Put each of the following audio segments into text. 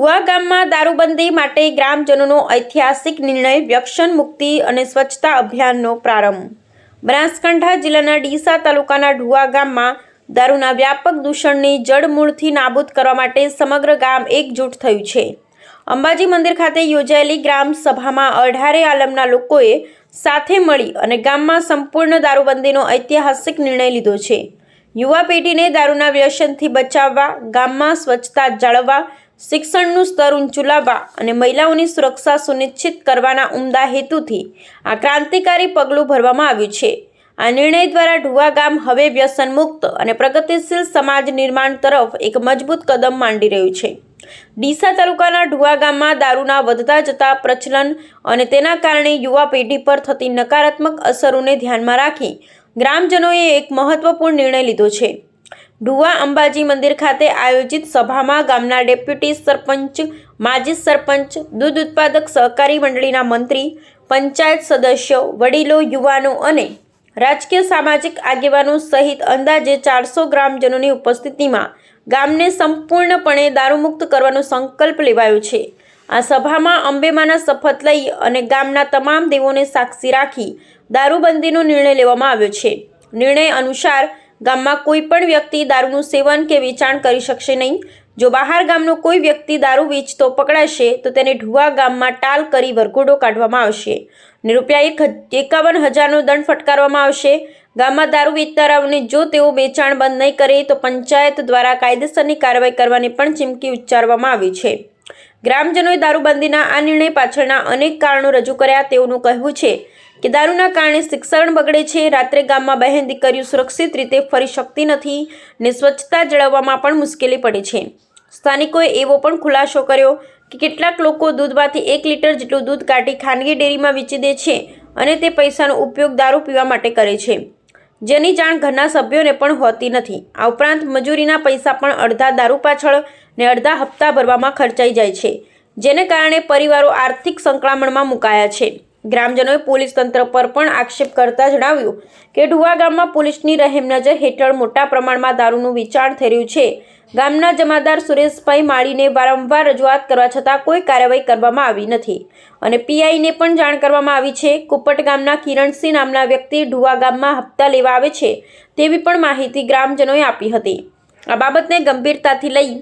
ઢુવા ગામમાં દારૂબંધી માટે ગ્રામજનોનો ઐતિહાસિક નિર્ણય વ્યસન મુક્તિ અને સ્વચ્છતા અભિયાનનો પ્રારંભ. બનાસકાંઠા જિલ્લાના ડીસા તાલુકાના ઢુવા ગામમાં દારૂના વ્યાપક દૂષણની જડમૂળથી નાબૂદ કરવા માટે સમગ્ર ગામ એકજૂટ થયું છે. અંબાજી મંદિર ખાતે યોજાયેલી ગ્રામ સભામાં અઢારે આલમના લોકોએ સાથે મળી અને ગામમાં સંપૂર્ણ દારૂબંધીનો ઐતિહાસિક નિર્ણય લીધો છે. યુવા પેઢીને દારૂના વ્યસનથી બચાવવા, ગામમાં સ્વચ્છતા જાળવવા શિક્ષણનું સ્તર ઊંચું લાવવા અને મહિલાઓની સુરક્ષા સુનિશ્ચિત કરવાના ઉમદા હેતુથી આ ક્રાંતિકારી પગલું ભરવામાં આવ્યું છે. આ નિર્ણય દ્વારા ઢુવા ગામ હવે વ્યસન મુક્ત અને પ્રગતિશીલ સમાજ નિર્માણ તરફ એક મજબૂત કદમ માંડી રહ્યું છે. ડીસા તાલુકાના ઢુવા ગામમાં દારૂના વધતા જતા પ્રચલન અને તેના કારણે યુવા પેઢી પર થતી નકારાત્મક અસરોને ધ્યાનમાં રાખી ગ્રામજનોએ એક મહત્વપૂર્ણ નિર્ણય લીધો છે. ઢુવા અંબાજી મંદિર ખાતે આયોજિત સભામાં ગામના ડેપ્યુટી સરપંચ, માજી સરપંચ, દૂધ ઉત્પાદક સહકારી મંડળીના મંત્રી, પંચાયત સદસ્યો, વડીલો, યુવાનો અને રાજકીય સામાજિક આગેવાનો સહિત અંદાજે ચારસો ગ્રામજનોની ઉપસ્થિતિમાં ગામને સંપૂર્ણપણે દારૂમુક્ત કરવાનો સંકલ્પ લેવાયો છે. આ સભામાં અંબેમાના શપથ લઈ અને ગામના તમામ દેવોને સાક્ષી રાખી દારૂબંધીનો નિર્ણય લેવામાં આવ્યો છે. નિર્ણય અનુસાર ગામમાં કોઈ પણ વ્યક્તિ દારૂનું સેવન કે વેચાણ કરી શકશે નહીં. જો બહાર ગામનો કોઈ વ્યક્તિ દારૂ વેચતો પકડાશે, તો તેને ઢુવા ગામમાં ટાલ કરી વરઘોડો કાઢવામાં આવશે ને રૂપિયા એક એકાવન હજારનો દંડ ફટકારવામાં આવશે. ગામમાં દારૂ વેચનારાઓને જો તેઓ વેચાણ બંધ નહીં કરે, તો પંચાયત દ્વારા કાયદેસરની કાર્યવાહી કરવાની પણ ચીમકી ઉચ્ચારવામાં આવી છે. ગ્રામજનોએ દારૂબંધીના આ નિર્ણય પાછળના અનેક કારણો રજૂ કર્યા. તેઓનું કહેવું છે કે દારૂના કારણે શિક્ષણ બગડે છે, રાત્રે ગામમાં બહેન દીકરીઓ સુરક્ષિત રીતે ફરી શકતી નથી ને સ્વચ્છતા જાળવવામાં પણ મુશ્કેલી પડે છે. સ્થાનિકોએ એવો પણ ખુલાસો કર્યો કે કેટલાક લોકો દૂધમાંથી એક લીટર જેટલું દૂધ કાઢી ખાનગી ડેરીમાં વેચી દે છે અને તે પૈસાનો ઉપયોગ દારૂ પીવા માટે કરે છે. જેની જાણ ઘરના સભ્યોને પણ હોતી નથી. આ ઉપરાંત મજૂરીના પૈસા પણ અડધા દારૂ પાછળ ને અડધા હપ્તા ભરવામાં ખર્ચાઈ જાય છે, જેને કારણે પરિવારો આર્થિક સંકળામણમાં મુકાયા છે. ગ્રામજનોએ પોલીસ તંત્ર પર પણ આક્ષેપ કરતા જણાવ્યું કે ઢુવા ગામમાં પોલીસની રહેમ નજર હેઠળ મોટા પ્રમાણમાં દારૂનું વેચાણ થઈ રહ્યું છે. ગામના જમાદાર સુરેશભાઈ માળીને વારંવાર રજૂઆત કરવા છતાં કોઈ કાર્યવાહી કરવામાં આવી નથી. અને પીઆઈને પણ જાણ કરવામાં આવી છે. કુપટ ગામના કિરણસિંહ નામના વ્યક્તિ ઢુવા ગામમાં હપ્તા લેવા આવે છે તેવી પણ માહિતી ગ્રામજનોએ આપી હતી. આ બાબતને ગંભીરતાથી લઈ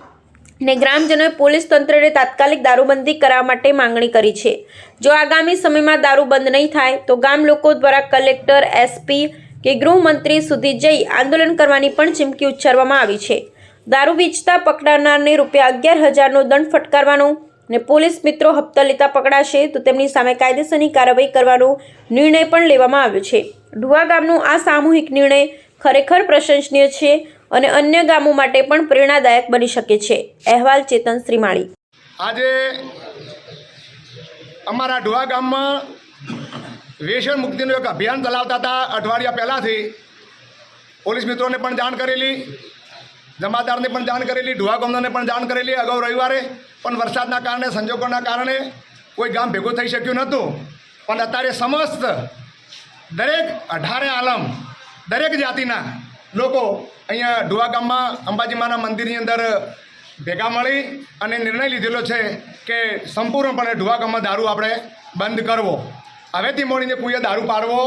ને ગ્રામજનોએ પોલીસ તંત્રને તાત્કાલિક દારૂબંધી કરવા માટે માંગણી કરી છે. જો આગામી સમયમાં દારૂ બંધ નહીં થાય, તો ગામ લોકો દ્વારા કલેક્ટર એસપી કે ગૃહમંત્રી સુધી જઈ આંદોલન કરવાની પણ ચીમકી ઉચ્ચારવામાં આવી છે. દારૂ વેચતા પકડાનારને રૂપિયા અગિયાર હજારનો દંડ ફટકારવાનો ને પોલીસ મિત્રો હપ્તા લેતા પકડાશે, તો તેમની સામે કાયદેસરની કાર્યવાહી કરવાનો નિર્ણય પણ લેવામાં આવ્યો છે. ઢુવા ગામનો આ સામૂહિક નિર્ણય ખરેખર પ્રશંસનીય છે. અને અન્ય ગામો માટે પણ પ્રેરણાદાયક બની શકે છે. અહેવાલ ચેતન શ્રીમાળી. આજે અમારા ઢોવા ગામમાં વ્યસન મુક્તિનું એક અભિયાન ચલાવતા હતા. અઠવાડિયા પહેલાંથી પોલીસ મિત્રોને પણ જાણ કરેલી, જમાદારને પણ જાણ કરેલી ઢુવા ગામનાને પણ જાણ કરેલી. અગાઉ રવિવારે પણ વરસાદના કારણે, સંજોગોના કારણે કોઈ ગામ ભેગું થઈ શક્યું નહોતું. પણ અત્યારે સમસ્ત દરેક અઢારે આલમ દરેક જાતિના લોકો અહીંયા ઢુવા ગામમાં અંબાજીમાના મંદિરની અંદર ભેગા મળી અને નિર્ણય લીધેલો છે કે સંપૂર્ણપણે ઢુવા ગામમાં દારૂ આપણે બંધ કરવો. હવેથી મળીને કોઈએ દારૂ પાડવો.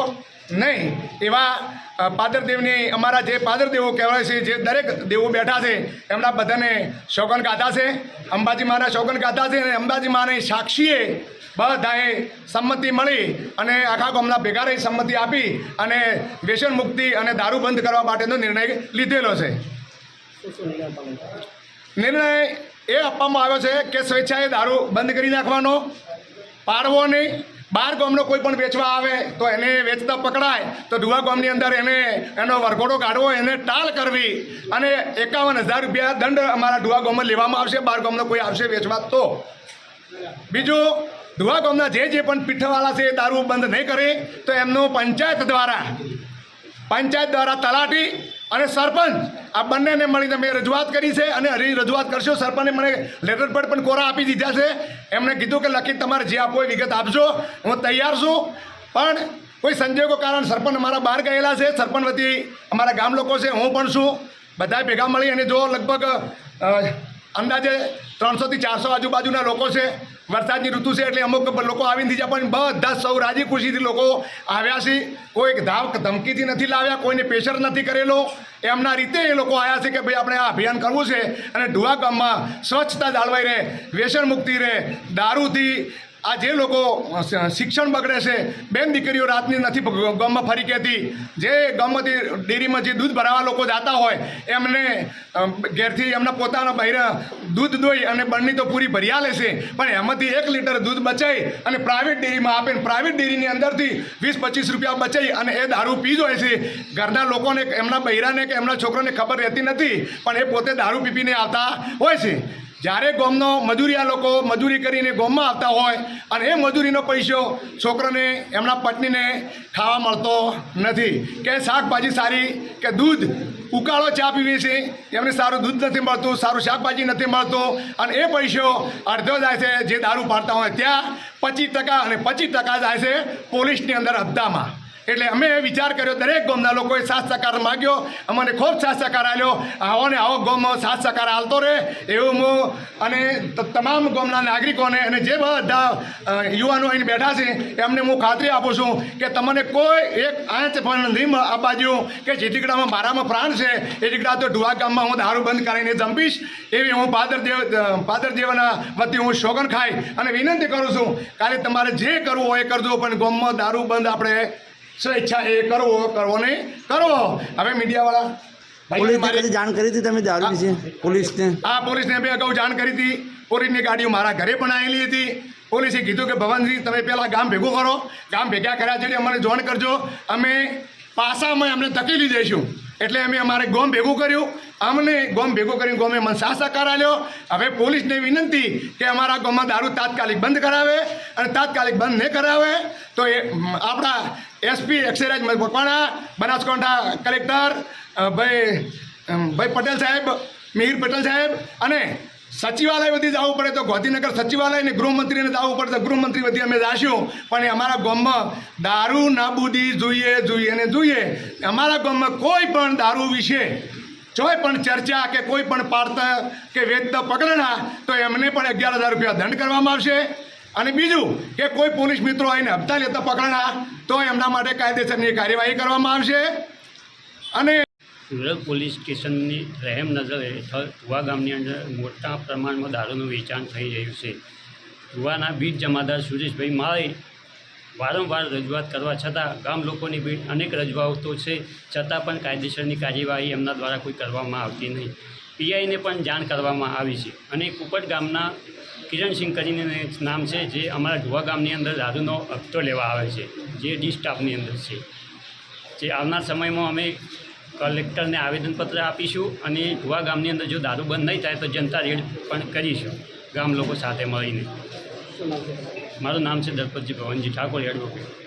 નહીં, એવા પાદરદેવની અમારા જે પાદરદેવો કહેવાય છે, જે દરેક દેવો બેઠા છે, એમના બધાને શોગન ગાધા છે. અંબાજી માના શોગન ગાતા છે અને અંબાજી માની સાક્ષીએ બધાએ સંમતિ મળી અને આખા ગામના ભેગા રહી સંમતિ આપી અને વ્યસન મુક્તિ અને દારૂ બંધ કરવા માટેનો નિર્ણય લીધેલો છે. નિર્ણય એ આપવામાં આવ્યો છે કે સ્વેચ્છાએ દારૂ બંધ કરી નાખવાનો, પાડવો નહીં બહાર ગામનો કોઈ પણ વેચવા આવે, તો એને વેચતા પકડાય. તો ધુવા ગામની અંદર એને, એનો વરઘોડો કાઢવો, એને ટાળ કરવી. અને એકાવન હજાર રૂપિયા દંડ અમારા ધુવા ગામમાં લેવામાં આવશે બહાર ગામનો કોઈ આવશે વેચવા તો. બીજું ધુવા ગામના જે જે પણ પીઠવાળા છે એ દારૂ બંધ નહીં કરે, તો એમનું પંચાયત દ્વારા પંચાયત દ્વારા તલાટી અને સરપંચ, આ બંનેને મળીને મેં રજૂઆત કરી છે અને હરી રજૂઆત કરશો. સરપંચે મને લેટર પેડ પણ કોરા આપી દીધા છે. એમણે કીધું કે, લખી તમારે જે આપો એ વિગત આપજો. હું તૈયાર છું. પણ કોઈ સંજોગો કારણ સરપંચ અમારા બહાર ગયેલા છે. સરપંચ વતી અમારા ગામ લોકો છે, હું પણ છું. બધા ભેગા મળી અને જો લગભગ અંદાજે ત્રણસોથી ચારસો આજુબાજુના લોકો છે. વરસાદની ઋતુ છે એટલે અમુક લોકો આવીને જાય પણ બધા સૌ રાજી ખુશીથી લોકો આવ્યા છે. કોઈ ધાવ ધમકીથી નથી લાવ્યા, કોઈને પ્રેશર નથી કરેલો. એમના રીતે એ લોકો આવ્યા છે કે ભાઈ આપણે આ અભિયાન કરવું છે અને ઢુવા ગામમાં સ્વચ્છતા જાળવાઈ રહે, વ્યસન મુક્તિ રહે, દારૂથી આ જે લોકો શિક્ષણ બગડે છે, બેન દીકરીઓ રાતની નથી ગામમાં ફરી કહેતી. જે ગામમાંથી ડેરીમાં જે દૂધ ભરાવા લોકો જતા હોય, એમને ઘેરથી એમના પોતાના બહેરા દૂધ દોઈ અને બળની તો પૂરી ભર્યા લેશે પણ એમાંથી એક લીટર દૂધ બચાઈ અને પ્રાઇવેટ ડેરીમાં આપે પ્રાઇવેટ ડેરીની અંદરથી વીસ પચીસ રૂપિયા બચાઈ અને એ દારૂ પી જાય છે. ઘરના લોકોને, એમના બહેરાને કે એમના છોકરાને ખબર રહેતી નથી, પણ એ પોતે દારૂ પીપીને આવતા હોય છે. જ્યારે ગોમનો મજૂરિયા લોકો મજૂરી કરીને ગોમમાં આવતા હોય અને એ મજૂરીનો પૈસો છોકરાને, એમના પત્નીને ખાવા મળતો નથી. કે શાકભાજી સારી, કે દૂધ, ઉકાળો ચા પીવી છે, એમને સારું દૂધ નથી મળતું, સારું શાકભાજી નથી મળતું અને એ પૈસો અડધો જાય છે જે દારૂ પાડતા હોય ત્યાં પચીસ ટકા અને પચીસ ટકા જાય છે પોલીસની અંદર હપ્તામાં એટલે અમે વિચાર કર્યો, દરેક ગામના લોકોએ સાથ સહકાર માગ્યો. અમને ખૂબ સાથ સહકાર આવ્યો આવો ને આવો ગામમાં સાથ સહકાર હાલતો રહે એવું હું અને તમામ ગામના નાગરિકોને અને જે બધા યુવાનો અહીં બેઠા છે, એમને હું ખાતરી આપું છું કે તમને કોઈ એક આંચ પણ નહીં આપવા જેવું કે જે દીકડામાં મારામાં પ્રાણ છે, એ દીકડા તો ઢુવા ગામમાં હું દારૂ બંધ કરીને જંપીશ. એવી હું પાદર દેવ પાદર દેવના વતી હું શોગન ખાઈ અને વિનંતી કરું છું, કાલે તમારે જે કરવું હોય એ કરજો, પણ ગામમાં દારૂ બંધ આપણે સ્વેચ્છા એ કરવો કરવો નહીં કરવો હવે મીડિયાવાળા પોલીસ જાણ કરી હતી તમે દારૂ વિશે? પોલીસને? આ પોલીસને મેં અગાઉ જાણ કરી હતી. પોલીસની ગાડીઓ મારા ઘરે પણ આવેલી હતી. પોલીસે કીધું કે ભવનજી તમે પહેલાં ગામ ભેગું કરો. ગામ ભેગા કર્યા છે અમને જોણ કરજો. અમે પાસામાં અમને ધકેલી દઈશું. એટલે અમે અમારે ગોમ ભેગું કર્યું. અમને ગોમ ભેગું કરીને ગોમે મને સહકાર આલ્યો. હવે પોલીસને વિનંતી કે અમારા ગામમાં દારૂ તાત્કાલિક બંધ કરાવે અને તાત્કાલિક બંધ નહીં કરાવે તો એ આપણા એસપી એક્સરાજ મકવાણા બનાસકાંઠા કલેક્ટર ભાઈ ભાઈ પટેલ સાહેબ, મિહિર પટેલ સાહેબ અને સચિવાલય બધી જવું પડે તો ગાંધીનગર સચિવાલય ને ગૃહમંત્રીને જવું પડે તો ગૃહમંત્રી બધી અમે જાશું. પણ અમારા ગામમાં દારૂ નાબૂદી જોઈએ જોઈએ ને જોઈએ. અમારા ગામમાં કોઈ પણ દારૂ વિશે કોઈ પણ ચર્ચા કે કોઈ પણ પાડતા કે વેચતા પકડના તો એમને પણ અગિયાર હજાર રૂપિયા દંડ કરવામાં આવશે. અને બીજું કે કોઈ પોલીસ મિત્રો આવીને હપ્તા લેતા પકડના તો એમના માટે કાયદેસરની કાર્યવાહી કરવામાં આવશે. અને રૂરલ પોલીસ સ્ટેશનની રહેમ નજર હેઠળ ધુવા ગામની અંદર મોટા પ્રમાણમાં દારૂનું વેચાણ થઈ રહ્યું છે. ધુવાના બીટ જમાદાર સુરેશભાઈ માળી વારંવાર રજૂઆત કરવા છતાં ગામ લોકોની ભીડ અનેક રજૂઆતો છે, છતાં પણ કાયદેસરની કાર્યવાહી એમના દ્વારા કોઈ કરવામાં આવતી નહીં. પીઆઈને પણ જાણ કરવામાં આવી છે. અને કુપટ ગામના કિરણસિંહ કરીને નામ છે, જે અમારા ધુવા ગામની અંદર દારૂનો હપ્તો લેવા આવે છે, જે ડી સ્ટાફની અંદર છે. જે આવનાર સમયમાં અમે કલેક્ટરને આવેદનપત્ર આપીશું અને ધુવા ગામની અંદર જો દારૂ બંધ નહીં થાય તો જનતા રેડ પણ કરીશું ગામ લોકો સાથે મળીને. મારું નામ છે દલપતજી ભવનજી ઠાકોર એડવોકેટ